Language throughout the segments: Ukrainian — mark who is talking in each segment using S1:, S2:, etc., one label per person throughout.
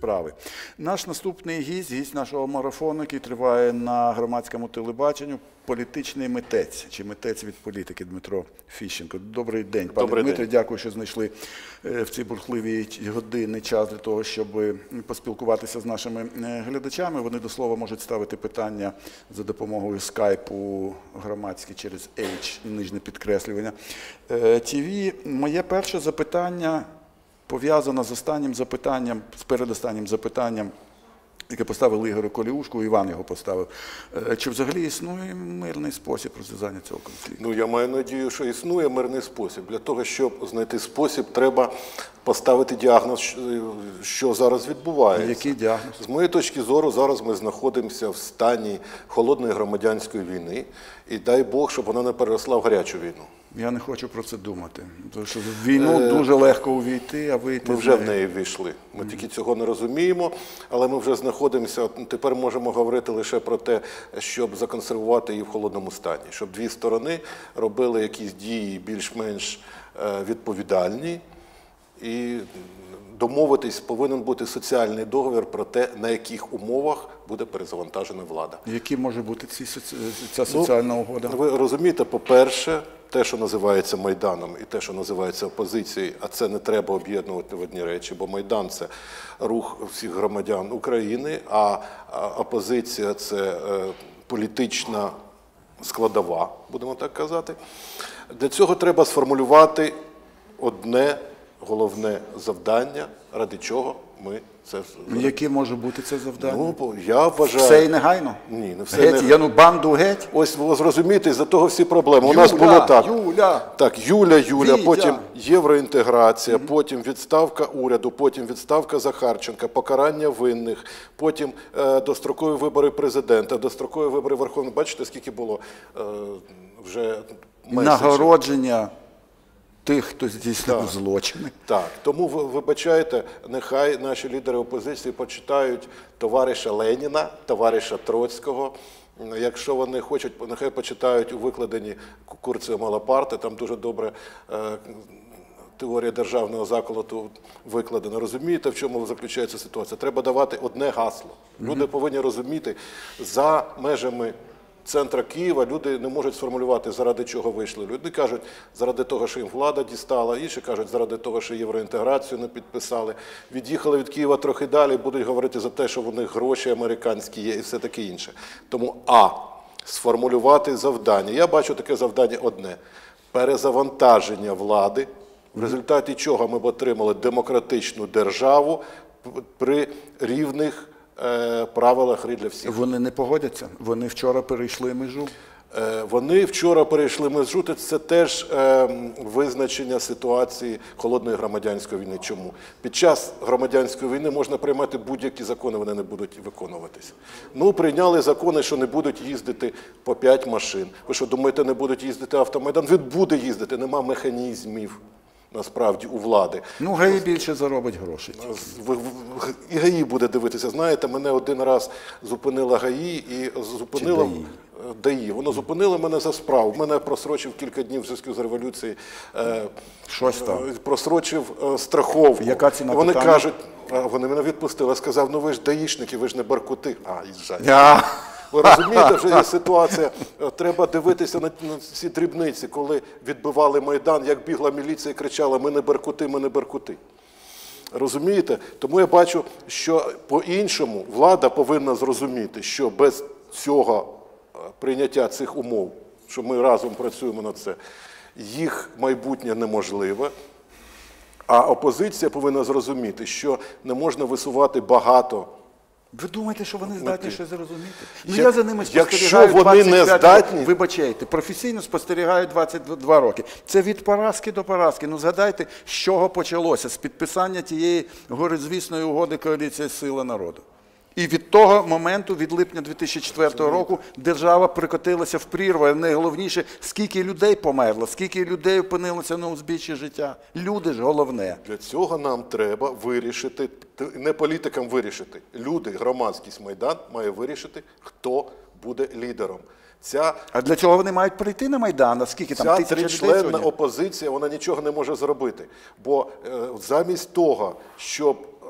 S1: справи. Наш наступний гість, гість нашого марафону, який триває на громадському телебаченню, політичний митець чи митець від політики Дмитро Фіщенко. Добрий день, пане
S2: Добрий
S1: Дмитре.
S2: день.
S1: Дякую, що знайшли е, в ці бурхливі години час для того, щоб е, поспілкуватися з нашими е, глядачами. Вони до слова можуть ставити питання за допомогою скайпу громадські через H, нижнє підкреслювання. ТВ. Моє перше запитання пов'язано з останнім запитанням, з передостаннім запитанням. Яке поставили Ігорю Коліушку, Іван його поставив. Е, Чи взагалі існує мирний спосіб розв'язання цього конфлікту?
S2: Ну, я маю надію, що існує мирний спосіб. Для того, щоб знайти спосіб, треба поставити діагноз, що- що зараз відбувається.
S1: Який діагноз?
S2: З моєї точки зору, зараз ми знаходимося в стані холодної громадянської війни, і дай Бог, щоб вона не переросла в гарячу війну.
S1: Я не хочу про це думати. Тому що в війну дуже легко увійти, а вийти
S2: Ми вже в
S1: неї.
S2: війшли. Ми тільки цього не розуміємо, але ми вже знаходимося. Тепер можемо говорити лише про те, щоб законсервувати її в холодному стані, щоб дві сторони робили якісь дії більш-менш е, відповідальні і домовитись повинен бути соціальний договір про те, на яких умовах буде перезавантажена влада.
S1: Які може бути ці, ця
S2: Ну,
S1: соціальна угода?
S2: Ви розумієте, по-перше, те, що називається Майданом, і те, що називається опозицією, а це не треба об'єднувати в одні речі, бо Майдан це рух всіх громадян України, а опозиція це е, політична складова, будемо так казати. Для цього треба сформулювати одне головне завдання, ради чого ми це
S1: Яке може бути це завдання?
S2: Ну, я вважаю.
S1: все і негайно?
S2: Ні, не все
S1: геть,
S2: негайно.
S1: Я ну банду геть.
S2: Ось ви зрозумієте, із-за того всі проблеми. У нас було так.
S1: Юля.
S2: Так, Юля, Юля,
S1: Вітя.
S2: потім євроінтеграція, потім відставка уряду, потім відставка Захарченка, покарання винних, потім е, дострокові вибори президента, дострокові вибори Верховної. Бачите, скільки було е, вже меседжів?
S1: Нагородження тих, хто здійснив злочини.
S2: Так, тому ви вибачайте, нехай наші лідери опозиції почитають товариша Леніна, товариша Троцького. Якщо вони хочуть, нехай почитають у викладенні Курція Малапарти, там дуже добре. е, Теорія державного заколоту викладена. Розумієте, в чому заключається ситуація? Треба давати одне гасло. Люди повинні розуміти за межами центра Києва. Люди не можуть сформулювати, заради чого вийшли. Люди кажуть, заради того, що їм влада дістала, інші кажуть, заради того, що євроінтеграцію не підписали. Від'їхали від Києва трохи далі, будуть говорити за те, що в них гроші американські є і все таке інше. Тому а сформулювати завдання. Я бачу таке завдання одне: перезавантаження влади, в результаті чого ми б отримали демократичну державу при рівних е, правилах гри для всіх.
S1: Вони не погодяться. Вони вчора перейшли межу.
S2: Е, Вони вчора перейшли межу, це теж е, визначення ситуації холодної громадянської війни. Чому? Під час громадянської війни можна приймати будь-які закони, вони не будуть виконуватися. Ну, прийняли закони, що не будуть їздити по 5 машин. Ви що думаєте, не будуть їздити автомайдан? Він буде їздити, нема механізмів. Насправді у влади.
S1: Ну, ГАІ більше заробить грошей.
S2: І ГАІ буде дивитися. Знаєте, мене один раз зупинила ГАІ і зупинила
S1: Чи ДАІ?
S2: Е, ДАІ. Воно зупинило мене за справу. Мене просрочив кілька днів в зв'язку з революцією. е,
S1: Щось там.
S2: е, Просрочив страховку.
S1: Яка ціна
S2: І Вони
S1: питання?
S2: кажуть, вони мене відпустили. Я сказав, ну ви ж даїшники, ви ж не баркути. А, їжджайте.
S1: Я...
S2: Ви розумієте, вже є ситуація. Е, Треба дивитися на, на ці дрібниці, коли відбивали Майдан, як бігла міліція і кричала: Ми не беркути, ми не беркути. Розумієте? Тому я бачу, що по-іншому влада повинна зрозуміти, що без цього е, прийняття цих умов, що ми разом працюємо над це, їх майбутнє неможливе. А опозиція повинна зрозуміти, що не можна висувати багато.
S1: Ви думаєте, що вони здатні щось зрозуміти? Ну,
S2: Як-
S1: я за ними
S2: якщо
S1: спостерігаю
S2: вони не
S1: 25
S2: здатні-
S1: років. Вибачайте, професійно спостерігаю 22 роки. Це від поразки до поразки. Ну згадайте, з чого почалося? З підписання тієї горизвісної угоди коаліції Сила народу. І від того моменту, від липня 2004 року, держава прикотилася в прірву. А найголовніше, скільки людей померло, скільки людей опинилося на узбіччі життя. Люди ж головне.
S2: Для цього нам треба вирішити, не політикам вирішити. Люди, громадськість Майдан має вирішити, хто буде лідером. Ця,
S1: А для цього вони мають прийти на Майдан. А скільки там
S2: ця
S1: тисяча
S2: тричленна опозиція вона нічого не може зробити. Бо е, замість того, щоб е,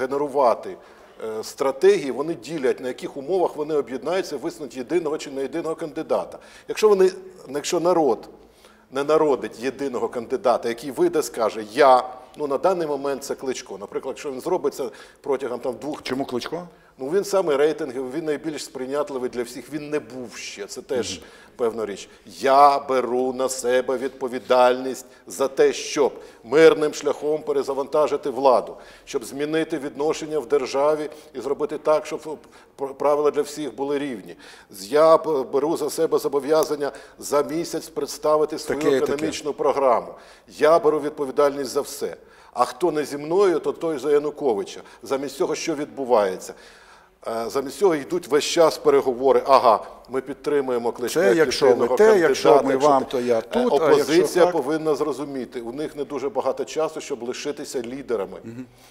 S2: генерувати стратегії, вони ділять, на яких умовах вони об'єднаються, висунуть єдиного чи не єдиного кандидата. Якщо вони, якщо народ не народить єдиного кандидата, який вийде, скаже Я. Ну на даний момент це кличко. Наприклад, якщо він зробить це протягом там двох
S1: Чому кличко?
S2: Ну він саме рейтинговий, він найбільш сприйнятливий для всіх. Він не був ще. Це теж певна річ. Я беру на себе відповідальність за те, щоб мирним шляхом перезавантажити владу, щоб змінити відношення в державі і зробити так, щоб правила для всіх були рівні. Я беру за себе зобов'язання за місяць представити свою
S1: Таке і таке.
S2: економічну програму. Я беру відповідальність за все. А хто не зі мною, то той за Януковича. Замість цього, що відбувається? Е, Замість цього йдуть весь час переговори. Ага, ми підтримуємо кличко.
S1: Це якщо ви те, якщо ми вам, то я
S2: Е,
S1: тут, а
S2: Опозиція
S1: так-
S2: повинна зрозуміти. У них не дуже багато часу, щоб лишитися лідерами.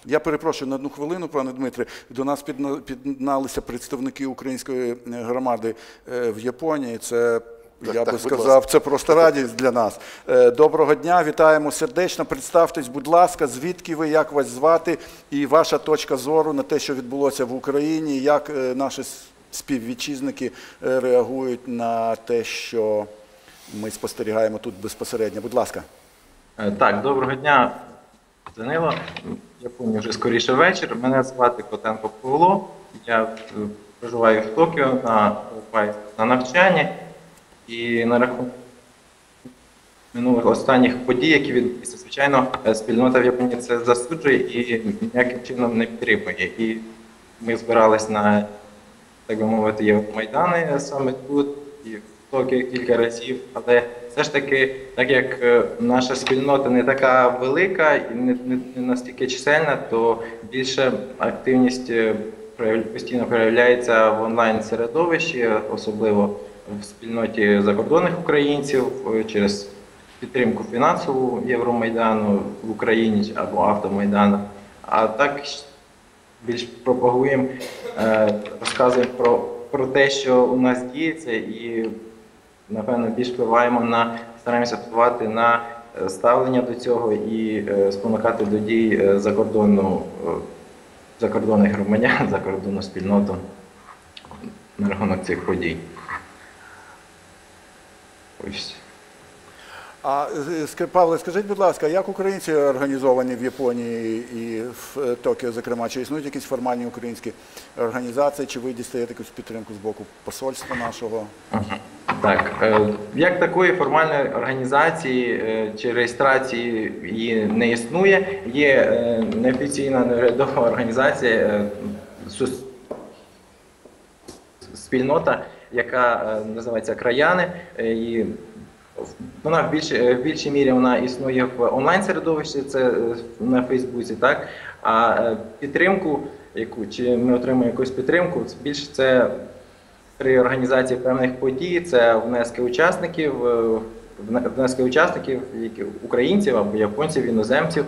S1: Я перепрошую на одну хвилину, пане Дмитре. До нас підналися представники української е, громади в Японії. Це
S2: Так,
S1: я
S2: так,
S1: би сказав, це просто радість для нас. Е, Доброго дня, вітаємо сердечно. Представтесь, будь ласка, звідки ви, як вас звати, і ваша точка зору на те, що відбулося в Україні, як е, наші співвітчизники е, реагують на те, що ми спостерігаємо тут безпосередньо. Будь ласка.
S3: Так, доброго дня, Данило. Я пам'ятаю вже скоріше вечір. Мене звати Котенко Павло. Я проживаю в Токіо на, на навчанні і на рахунок минулих останніх подій, які відбулися, звичайно, е, спільнота в Японії це засуджує і ніяким чином не підтримує. І ми збирались на, так би мовити, Євромайдани саме тут і в Токіо кілька разів. Але все ж таки, так як е, наша спільнота не така велика і не, не, не настільки чисельна, то більше активність е, постійно проявляється в онлайн середовищі, особливо в спільноті закордонних українців е, через підтримку фінансову Євромайдану в Україні або Автомайдану. А так більш пропагуємо, е, розказуємо про, про те, що у нас діється, і напевно більш впливаємо на стараємося впливати на е, ставлення до цього і спонукати до дій закордонну, закордонних громадян, закордонну спільноту на рахунок цих подій. Ось.
S1: А Павле, скажіть, будь ласка, як українці організовані в Японії і в е, Токіо, зокрема, чи існують якісь формальні українські організації, чи ви дістаєте якусь підтримку з боку посольства нашого?
S3: Так, е, як такої формальної організації е, чи реєстрації її не існує, є неофіційна неурядова організація спільнота, яка е, називається Краяни. е, І вона в більш, е, в більшій мірі вона існує в онлайн середовищі, це на Фейсбуці, так а підтримку, яку чи ми отримуємо якусь підтримку, це більше це при організації певних подій це внески учасників, внески учасників, українців або японців, іноземців.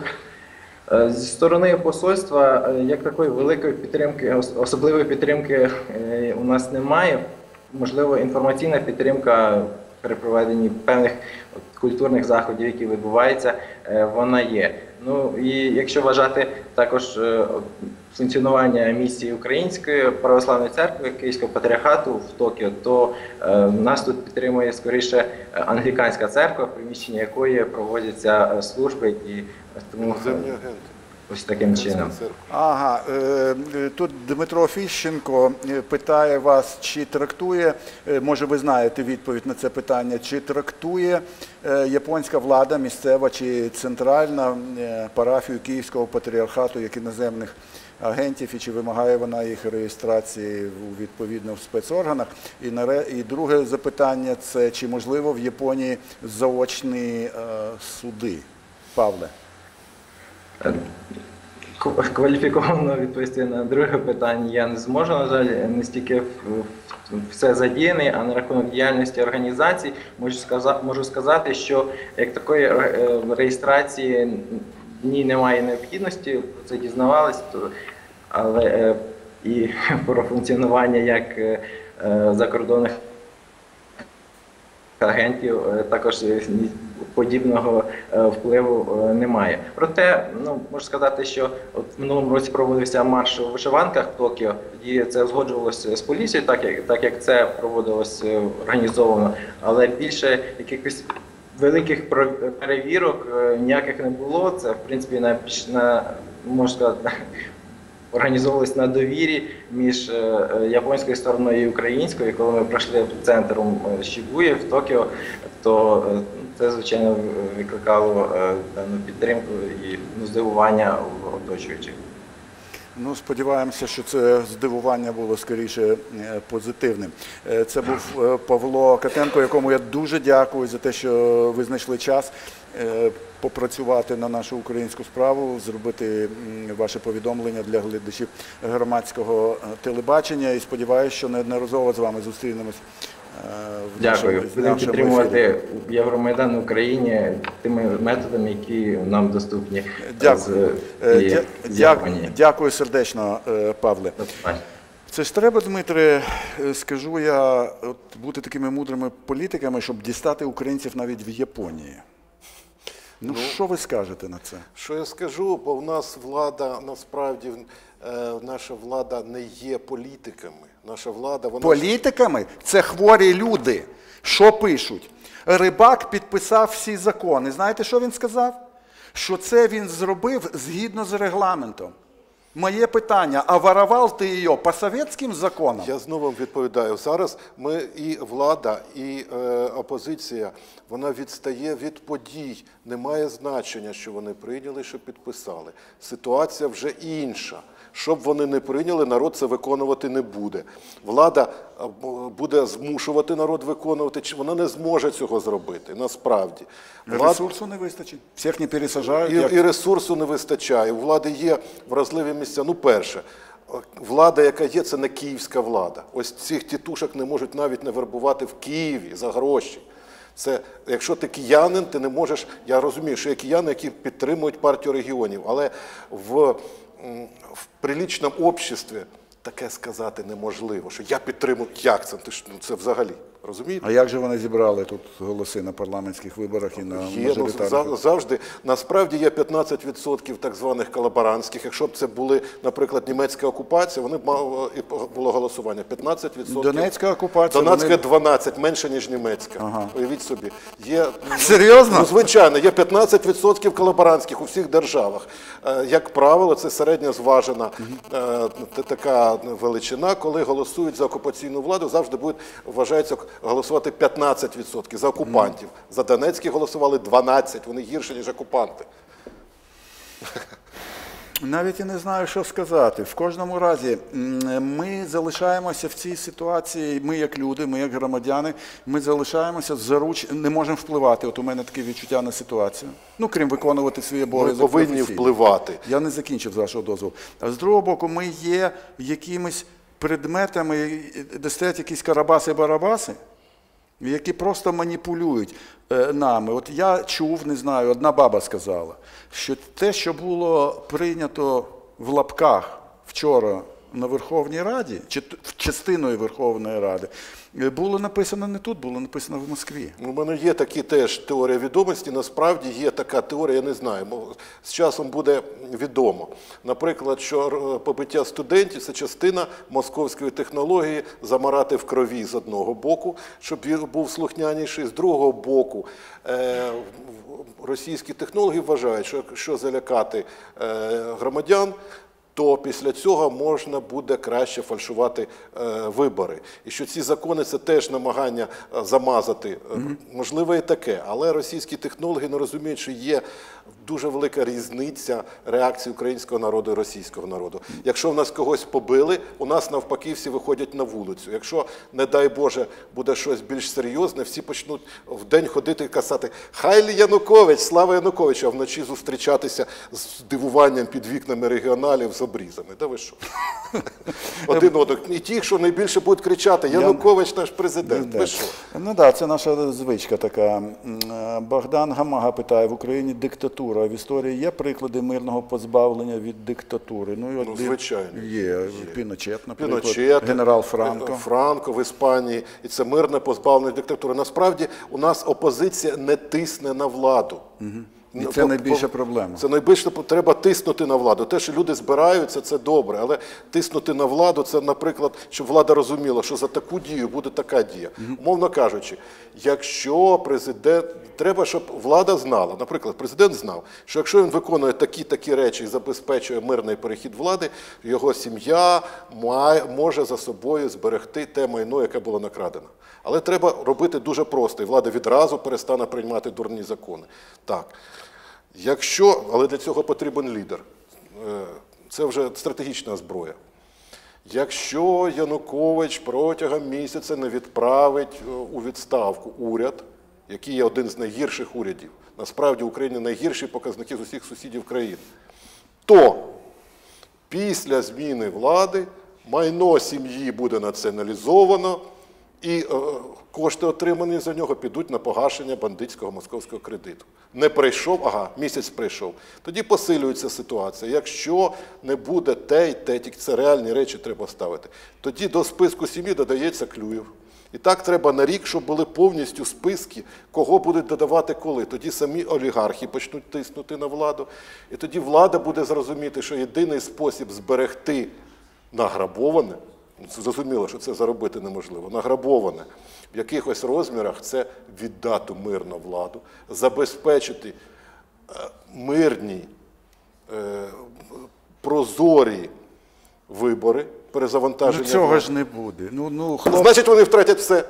S3: Зі сторони посольства як такої великої підтримки, особливої підтримки у нас немає. Можливо, інформаційна підтримка при проведенні певних культурних заходів, які відбуваються, е, вона є. Ну і якщо вважати також е, функціонування місії Української православної церкви Київського патріархату в Токіо, то е, нас тут підтримує скоріше англіканська церква, в приміщенні якої проводяться служби, і тому
S2: Іноземні агенти.
S3: Ось таким чином.
S1: Ага, е, е, тут Дмитро Фіщенко е, питає вас, чи трактує, може ви знаєте відповідь на це питання, чи трактує японська влада, місцева чи центральна парафію Київського патріархату як іноземних агентів і чи вимагає вона їх реєстрації у- відповідно в спецорганах? І, наре- і друге запитання це чи можливо в Японії заочні суди? Павле.
S3: Ку- Кваліфіковано відповісти на друге питання я не зможу. На жаль, не стільки все задіяний, а на рахунок діяльності організацій можу сказати, можу сказати, що як такої е, реєстрації ні немає необхідності, про це дізнавались, то але е, і про функціонування як е, е, закордонних агентів е, також е, подібного е, впливу е, немає. Проте, ну можу сказати, що от в минулому році проводився марш у вишиванках в Токіо. Тоді це узгоджувалося з поліцією, так як так як це проводилось е, організовано, але більше якихось великих перевірок е, ніяких не було. Це в принципі на на можна сказати. Організовувалися на довірі між е, е, японською стороною і українською. Коли ми пройшли центром е, Шібуї в Токіо, то е, це звичайно викликало е, певну підтримку і ну, здивування в оточуючих.
S1: Ну, сподіваємося, що це здивування було скоріше е, позитивним. Е, Це був е, Павло Катенко, якому я дуже дякую за те, що ви знайшли час е, попрацювати на нашу українську справу, зробити ваше повідомлення для глядачів громадського е, телебачення. І сподіваюся, що неодноразово з вами зустрінемось. е, в
S3: Дякую. Будемо підтримувати. Євромайдан в Україні тими методами, які нам доступні
S1: Дякую.
S3: з,
S1: Е. Дякую сердечно, е, Павле. Це ж треба, Дмитре, е, скажу я, от, бути такими мудрими політиками, щоб дістати українців навіть в Японії. Ну, що ви скажете на це?
S2: Що я скажу, бо в нас влада насправді е, наша влада не є політиками. Наша влада вона
S1: Політиками це хворі люди. Що пишуть? Рибак підписав всі закони. Знаєте, що він сказав? Що це він зробив згідно з регламентом. Моє питання: а варував ти її по совєтським законам?
S2: Я знову відповідаю. Зараз ми і влада, і е, опозиція вона відстає від подій. Немає значення, що вони прийняли, що підписали. Ситуація вже інша. Щоб вони не прийняли, народ це виконувати не буде. Влада е, буде змушувати народ виконувати, чи вона не зможе цього зробити. Насправді Влад-
S1: Ресурсу не вистачить. Всіх не пересажають.
S2: і,
S1: як-
S2: і ресурсу не вистачає. У влади є вразливі місця. Ну, перше, влада, яка є, це не київська влада. Ось цих тітушок не можуть навіть не вербувати в Києві за гроші. Це якщо ти киянин, ти не можеш. Я розумію, що є кияни, які підтримують партію регіонів, але в, в прилічному обществі таке сказати неможливо. Що я підтримую. Як це? Ти ж ну це взагалі розумієте?
S1: А як же вони зібрали тут голоси на парламентських виборах і на
S2: Є, ну, завжди. Насправді є 15% так званих колаборантських. Якщо б це були, наприклад, німецька окупація, вони б мали і було голосування. 15%.
S1: Донецька окупація,
S2: Донецька
S1: вони-
S2: 12, менше, ніж німецька. Уявіть собі. Є, ну,
S1: Серйозно?
S2: Ну, звичайно, є 15% колаборантських у всіх державах. Е, Як правило, це середня зважена т- така величина, коли голосують за окупаційну владу, завжди будуть вважається голосувати 15% за окупантів. За Донецький голосували 12%, вони гірші, ніж окупанти.
S1: Навіть і не знаю, що сказати. В кожному разі ми залишаємося в цій ситуації. Ми, як люди, ми як громадяни, ми залишаємося заруч, не можемо впливати. От у мене таке відчуття на ситуацію. Ну, крім виконувати свої
S2: Ми повинні
S1: професійно.
S2: впливати.
S1: Я не закінчив з вашого дозволу. А з другого боку, ми є якимись предметами, де якісь карабаси-барабаси, які просто маніпулюють е, нами. От я чув, не знаю, одна баба сказала, що те, що було прийнято в лапках вчора на Верховній Раді, чи частиною Верховної Ради, е, було написано не тут, було написано в Москві.
S2: У мене є такі теж теорія відомості. Насправді є така теорія, я не знаю. З часом буде відомо. Наприклад, що побиття студентів це частина московської технології замарати в крові з одного боку, щоб він був слухняніший, з другого боку. е, Російські технологи вважають, що якщо залякати е, громадян, то після цього можна буде краще фальшувати е, вибори. І що ці закони це теж намагання е, замазати. Е, Можливо, і таке. Але російські технологи не розуміють, що є дуже велика різниця реакції українського народу і російського народу. Якщо в нас когось побили, у нас навпаки всі виходять на вулицю. Якщо, не дай Боже, буде щось більш серйозне, всі почнуть в день ходити і казати Хайлі Янукович, слава Януковичу, а вночі зустрічатися з дивуванням під вікнами регіоналів з обрізами. Да ви що? Один одок. І ті, що найбільше будуть кричати, Янукович наш президент. Ви що?
S1: Ну так, да, це наша звичка така. Е, Богдан Гамага питає: в Україні диктатура. В історії є приклади мирного позбавлення від диктатури. Ну, і от
S2: Ну, звичайно.
S1: Є. Піночет, наприклад,
S2: Піночет,
S1: генерал Франко.
S2: Франко в Іспанії, і це мирне позбавлення від диктатури. Насправді у нас опозиція не тисне на владу.
S1: І
S2: Ну,
S1: це
S2: по-
S1: найбільша проблема.
S2: Це найбільше треба тиснути на владу. Те, що люди збираються, це добре. Але тиснути на владу, це, наприклад, щоб влада розуміла, що за таку дію буде така дія. Умовно кажучи, якщо президент треба, щоб влада знала, наприклад, президент знав, що якщо він виконує такі такі речі і забезпечує мирний перехід влади, його сім'я має, може за собою зберегти те майно, яке було накрадено. Але треба робити дуже просто, і влада відразу перестане приймати дурні закони. Так. Якщо, але для цього потрібен лідер. Е, Це вже стратегічна зброя. Якщо Янукович протягом місяця не відправить е, у відставку уряд, який є один з найгірших урядів, насправді в Україні найгірші показники з усіх сусідів країн, то після зміни влади майно сім'ї буде націоналізовано, і е, кошти, отримані за нього, підуть на погашення бандитського московського кредиту. Не прийшов, ага, місяць прийшов. Тоді посилюється ситуація. Якщо не буде те й те, тільки це реальні речі треба ставити. Тоді до списку сім'ї додається Клюєв. І так треба на рік, щоб були повністю списки, кого будуть додавати коли. Тоді самі олігархи почнуть тиснути на владу. І тоді влада буде зрозуміти, що єдиний спосіб зберегти награбоване, зрозуміло, що це заробити неможливо, награбоване в якихось розмірах це віддати мирну владу, забезпечити е, мирні, е, прозорі вибори, перезавантаження.
S1: Ну цього
S2: влади.
S1: ж не буде. Ну, ну, хлоп...
S2: Значить, вони втратять все.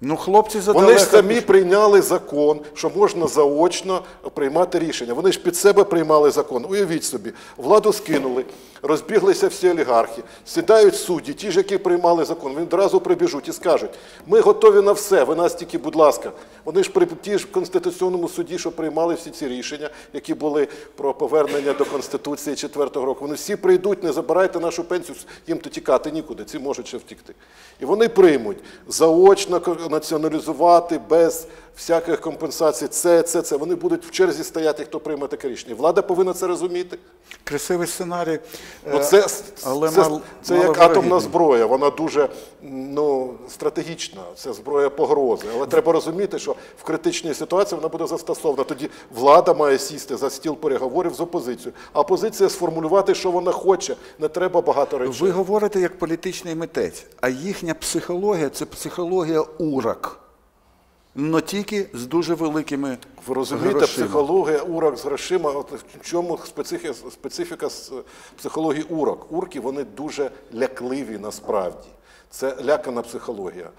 S1: Ну хлопці задалеко.
S2: Вони ж самі прийняли закон, що можна заочно приймати рішення. Вони ж під себе приймали закон. Уявіть собі, владу скинули, розбіглися всі олігархи, сідають судді, ті ж, які приймали закон, вони одразу прибіжуть і скажуть: ми готові на все, ви нас тільки, будь ласка. Вони ж при ті ж в Конституційному суді, що приймали всі ці рішення, які були про повернення до Конституції 4-го року. Вони всі прийдуть, не забирайте нашу пенсію, їм то тікати нікуди, ці можуть ще втікти. І вони приймуть заочно націоналізувати без всяких компенсацій. Це, це, це. Вони будуть в черзі стояти, хто прийме таке рішення. Влада повинна це розуміти.
S1: Красивий сценарій.
S2: Ну,
S1: е,
S2: це
S1: але
S2: це,
S1: мал-
S2: це як атомна зброя, вона дуже ну, стратегічна, це зброя погрози. Але треба розуміти, що в критичній ситуації вона буде застосована. Тоді влада має сісти за стіл переговорів з опозицією, а опозиція сформулювати, що вона хоче. Не треба багато речей.
S1: Ви говорите як політичний митець, а їхня психологія це психологія урак. Но тільки з дуже великими
S2: Ви розумієте,
S1: грошима.
S2: психологія урок з грошима. От в чому специфіка, специфіка психології урок? Урки вони дуже лякливі насправді. Це лякана психологія.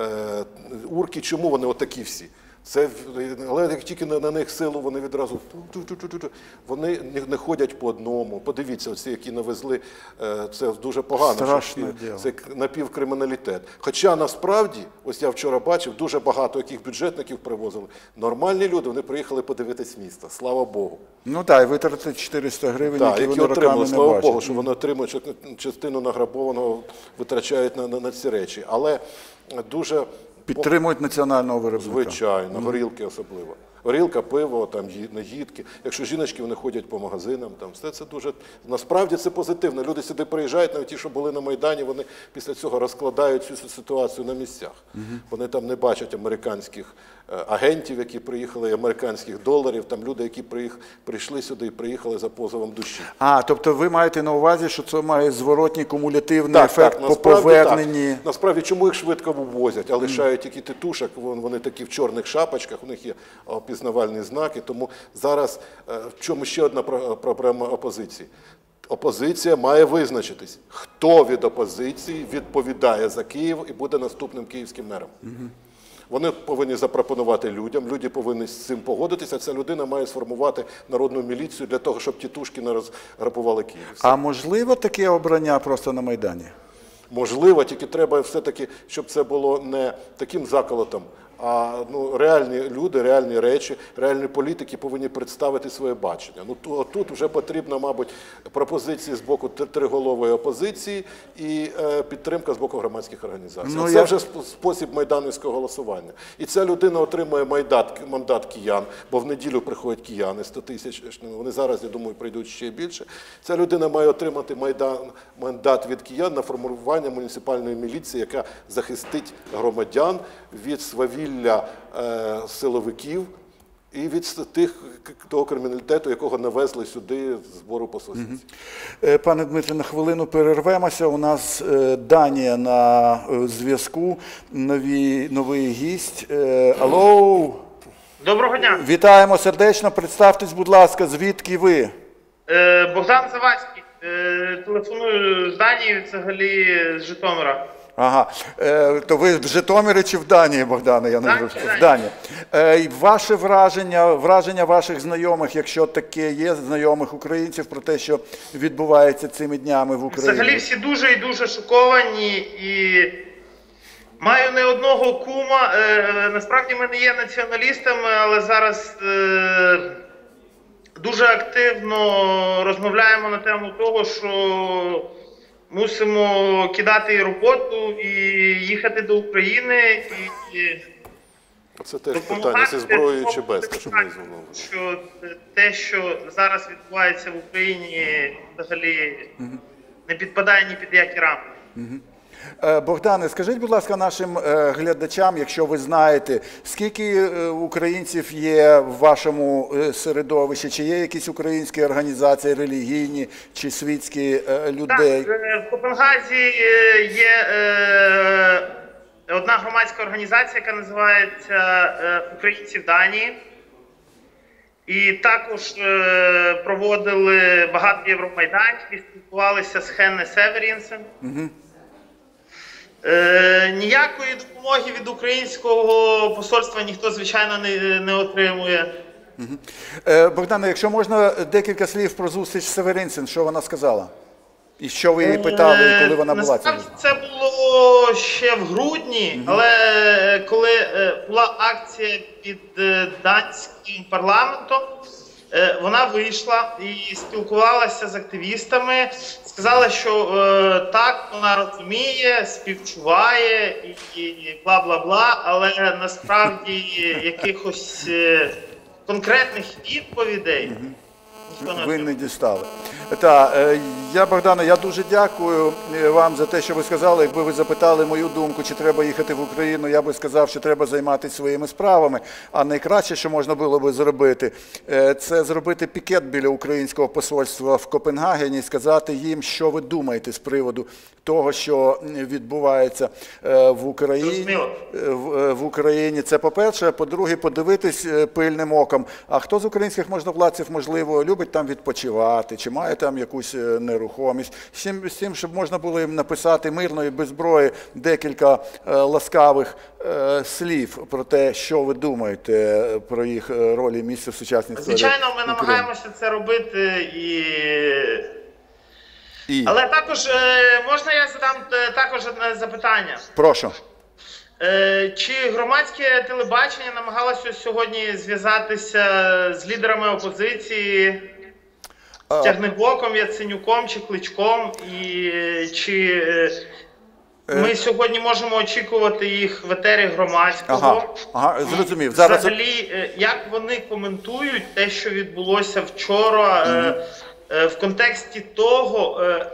S2: Е, урки, чому вони отакі всі? Це, але як тільки на, на них силу, вони відразу вони не, не ходять по одному. Подивіться, оці, які навезли, е, це дуже погано.
S1: Страшне діло.
S2: Це напівкриміналітет. Хоча насправді, ось я вчора бачив, дуже багато яких бюджетників привозили. Нормальні люди, вони приїхали подивитись місто. Слава Богу.
S1: Ну так, і витратити 400 гривень,
S2: Так,
S1: які,
S2: які
S1: вони
S2: отримали,
S1: не
S2: слава
S1: бачать.
S2: Богу, що вони отримують частину награбованого, витрачають на, на, на ці речі. Але дуже
S1: Підтримують національного виробника.
S2: Звичайно, горілки особливо. Горілка, пиво, там наїдки. Якщо жіночки вони ходять по магазинам, там все це дуже насправді це позитивно. Люди сюди приїжджають, навіть ті, що були на майдані, вони після цього розкладають цю ситуацію на місцях. Вони там не бачать американських агентів, які приїхали, і американських доларів. Там люди, які приїх- прийшли сюди і приїхали за позовом душі.
S1: А, тобто ви маєте на увазі, що це має зворотній кумулятивний ефект по поверненні.
S2: Так. Насправді, чому їх швидко вивозять, а лишають тільки титушок, вони такі в чорних шапочках, у них є опізнавальні знаки. Тому зараз е, в чому ще одна проблема опозиції? Опозиція має визначитись, хто від опозиції відповідає за Київ і буде наступним київським мером. Вони повинні запропонувати людям, люди повинні з цим погодитися. Ця людина має сформувати народну міліцію для того, щоб тітушки не розграбували Київ.
S1: А можливо таке обрання просто на Майдані?
S2: Можливо, тільки треба все-таки, щоб це було не таким заколотом, а ну, реальні люди, реальні речі, реальні політики повинні представити своє бачення. Ну ту- тут вже потрібно, мабуть, пропозиції з боку триголової опозиції і е, підтримка з боку громадських організацій.
S1: Ну,
S2: це
S1: я-
S2: вже спосіб майданівського голосування. І ця людина отримує майдат, мандат киян, бо в неділю приходять кияни 100 тисяч. Вони зараз, я думаю, прийдуть ще більше. Ця людина має отримати майдан, мандат від киян на формування муніципальної міліції, яка захистить громадян від свавілля е, силовиків. і від тих того криміналітету, якого навезли сюди з збору по.
S1: Е, Пане Дмитре, на хвилину перервемося. У нас е, Данія на зв'язку. Нові, новий гість. Алло,
S4: Доброго дня.
S1: вітаємо сердечно. Представтесь, будь ласка, звідки ви?
S4: Богдан Завадський. Телефоную з Данії, взагалі з Житомира.
S1: Ага, е, то ви в Житомирі чи в Данії, Богдане? Я не зрозумів. В.
S4: Данії.
S1: Е, ваше враження, враження ваших знайомих, якщо таке є, знайомих українців про те, що відбувається цими днями в Україні.
S4: Взагалі всі дуже і дуже шоковані і маю не одного кума. Е, насправді ми не є націоналістами, але зараз е, дуже активно розмовляємо на тему того, що мусимо кидати роботу і їхати до України і.
S2: Це теж питання зі зброєю чи без, те, що ми
S4: питання, що те, що зараз відбувається в Україні, взагалі не підпадає ні під які рамки.
S1: Е, Богдане, скажіть, будь ласка, нашим е, глядачам, якщо ви знаєте, скільки е, українців є в вашому е, середовищі? Чи є якісь українські організації, релігійні чи світські е, людей?
S4: Так, е, в Копенгазі е, є е, одна громадська організація, яка називається е, Українці в Данії. І також е, проводили багато євромайданів і спілкувалися з Хенне Северінсен. Е, ніякої допомоги від українського посольства ніхто, звичайно, не, не отримує.
S1: Е, Богдане, якщо можна декілька слів про зустріч з Северинсен, що вона сказала? І що ви її питали, і коли вона була?
S4: Насправді це було ще в грудні, але е, коли е, була акція під е, данським парламентом, е, вона вийшла і спілкувалася з активістами. Сказала, що е, так вона розуміє, співчуває і, і бла бла бла, але насправді якихось е, конкретних відповідей ніхто не
S1: Ви не дістали. Так, е, я, Богдане, я дуже дякую е, вам за те, що ви сказали. Якби ви запитали мою думку, чи треба їхати в Україну, я би сказав, що треба займатися своїми справами. А найкраще, що можна було би зробити, е, це зробити пікет біля українського посольства в Копенгагені і сказати їм, що ви думаєте з приводу того, що відбувається в Україні. В, Україні. Це по-перше. По-друге, подивитись пильним оком. А хто з українських можновладців, можливо, любить там відпочивати, чи має там якусь е, нерухомість. З тим, щоб можна було їм написати мирно і без зброї декілька е, ласкавих е, слів про те, що ви думаєте про їх ролі і місце в сучасній історії
S4: Звичайно, ми намагаємося це робити і.
S1: І
S4: Але також можна я задам також одне запитання.
S1: прошу.
S4: Чи громадське телебачення намагалося сьогодні зв'язатися з лідерами опозиції, Тягнебоком, Яценюком чи Кличком? І е, чи е, ми сьогодні можемо очікувати їх в етері громадського?
S1: Ага, ага, зрозумів. Зараз
S4: Взагалі, е, як вони коментують те, що відбулося вчора, mm -hmm. в контексті того, е,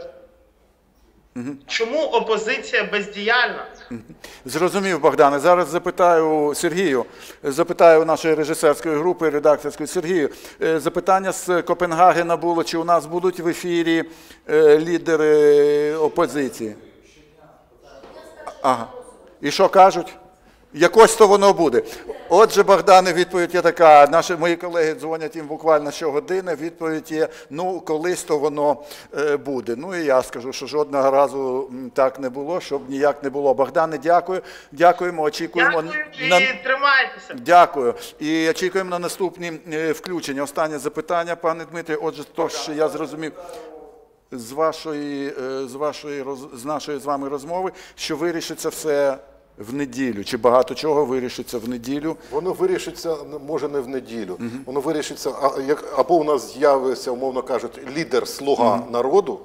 S4: чому опозиція бездіяльна?
S1: Зрозумів, Богдане. Зараз запитаю Сергію, запитаю нашої режисерської групи, редакторської Сергію. е, Запитання з Копенгагена було, чи у нас будуть в ефірі е, лідери опозиції? Ага. І що кажуть? Якось то воно буде. Отже, Богдане, відповідь є така. Наші мої колеги дзвонять їм буквально щогодини. Відповідь є: ну, колись то воно е, буде. Ну і я скажу, що жодного разу так не було, щоб ніяк не було. Богдане, дякую. Дякуємо. Очікуємо
S4: Дякую і
S1: на
S4: тримайтеся.
S1: Дякую. І очікуємо на наступні е, включення. Останнє запитання, пане Дмитрі. Отже, то, що я зрозумів з вашої, е, з вашої з нашої з вами розмови, що вирішиться все в неділю. Чи багато чого вирішиться в неділю?
S2: Воно вирішиться може не в неділю. Воно вирішиться, а, як, або у нас з'явиться, умовно кажуть, лідер слуга народу,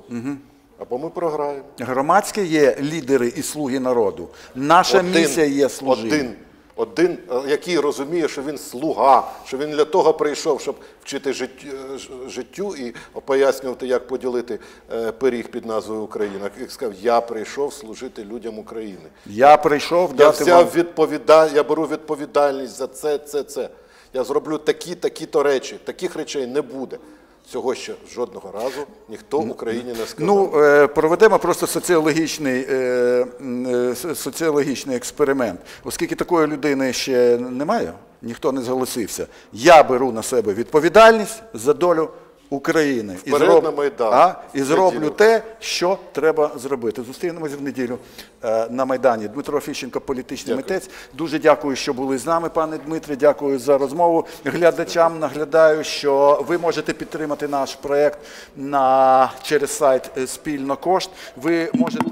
S2: або ми програємо.
S1: Громадське є лідери і слуги народу. Наша місія є служити.
S2: Один, один, е, який розуміє, що він слуга, що він для того прийшов, щоб вчити життю, е, життю і пояснювати, як поділити е, пиріг під назвою Україна. Як сказав, я прийшов служити людям України.
S1: Я прийшов
S2: Я
S1: дати
S2: взяв
S1: вам.
S2: відповіда... я беру відповідальність за це, це, це. Я зроблю такі, такі-то речі. Таких речей не буде. Цього ще жодного разу ніхто в Україні не сказав.
S1: Ну, е, проведемо просто соціологічний, е, е, со- соціологічний експеримент. Оскільки такої людини ще немає, ніхто не зголосився. Я беру на себе відповідальність за долю України.
S2: Вперед на Майдан.
S1: а, і зроблю те, що треба зробити. Зустрінемось в неділю е, на Майдані. Дмитро Фіщенко, політичний
S2: Дякую.
S1: митець. Дуже дякую, що були з нами, пане Дмитре. Дякую за розмову. Глядачам наглядаю, що ви можете підтримати наш проект на через сайт е, спільно кошт. Ви можете.